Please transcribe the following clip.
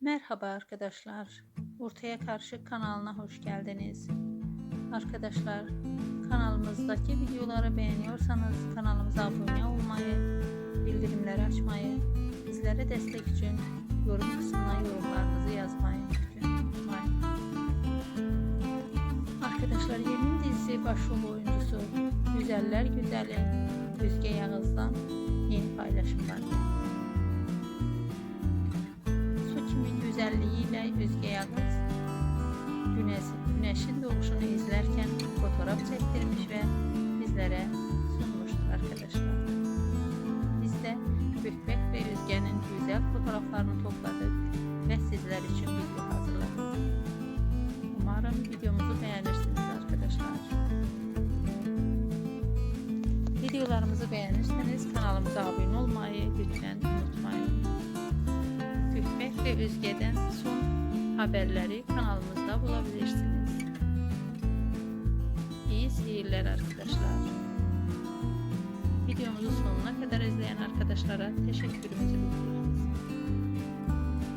Merhaba arkadaşlar. Ortaya Karşı kanalına hoş geldiniz. Arkadaşlar kanalımızdaki videoları beğeniyorsanız kanalımıza abone olmayı, bildirimleri açmayı, bizlere destek için yorum kısmına yorumlarınızı yazmayı lütfen unutmayın. Arkadaşlar yeni dizi başrol oyuncusu Güzeller Güzeli Özge Yağız'dan güzelliğiyle Özge Yağız güneş, güneşin doğuşunu izlerken fotoğraf çektirmiş ve bizlere sunmuştur arkadaşlar. Biz de Gökbek ve Özge'nin güzel fotoğraflarını topladık ve sizler için video hazırladık. Umarım videomuzu beğenirsiniz arkadaşlar. Videolarımızı beğenirseniz kanalımıza abone olmayı ve Özge'den son haberleri kanalımızda bulabilirsiniz. İyi seyirler arkadaşlar. Videomuzu sonuna kadar izleyen arkadaşlara teşekkürümüzü bildiriyoruz.